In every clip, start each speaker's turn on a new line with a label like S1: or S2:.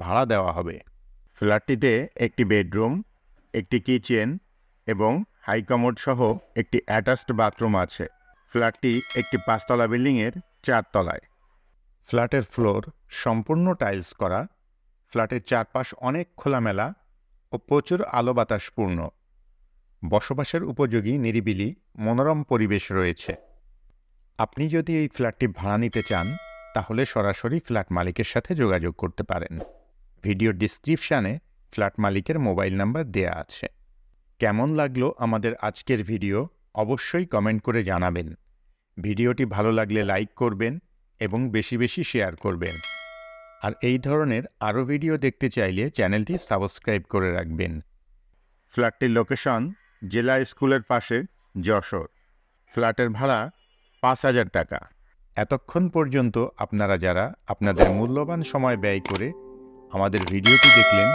S1: ভাড়া দেওয়া হবে। ফ্ল্যাটটিতে একটি বেডরুম, একটি কিচেন এবং হাইকমোড সহ একটি অ্যাটাচড বাথরুম আছে। ফ্ল্যাটটি একটি পাঁচতলা বিল্ডিংয়ের চারতলায়। ফ্ল্যাটের ফ্লোর সম্পূর্ণ টাইলস করা। ফ্ল্যাটের চারপাশ অনেক খোলামেলা ও প্রচুর আলো বাতাসপূর্ণ বসবাসের উপযোগী নিরিবিলি, মনোরম পরিবেশ রয়েছে। আপনি যদি এই ফ্ল্যাটটি ভাড়া নিতে চান, তাহলে সরাসরি ফ্ল্যাট মালিকের সাথে যোগাযোগ করতে পারেন। ভিডিও ডিসক্রিপশানে ফ্ল্যাট মালিকের মোবাইল নাম্বার দেয়া আছে। কেমন লাগল আমাদের আজকের ভিডিও অবশ্যই কমেন্ট করে জানাবেন। ভিডিওটি ভালো লাগলে লাইক করবেন এবং বেশি বেশি শেয়ার করবেন। আর এই ধরনের আরও ভিডিও দেখতে চাইলে চ্যানেলটি সাবস্ক্রাইব করে রাখবেন। ফ্ল্যাটটির লোকেশন জেলা স্কুলের পাশে যশোর। ফ্ল্যাটের ভাড়া পাঁচ হাজার টাকা। এতক্ষণ পর্যন্ত আপনারা যারা আপনাদের মূল্যবান সময় ব্যয় করে আমাদের ভিডিওটি দেখলেন।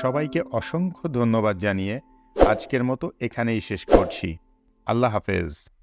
S1: সবাইকে অসংখ্য ধন্যবাদ জানিয়ে আজকের মতো এখানেই শেষ করছি। আল্লাহ হাফেজ।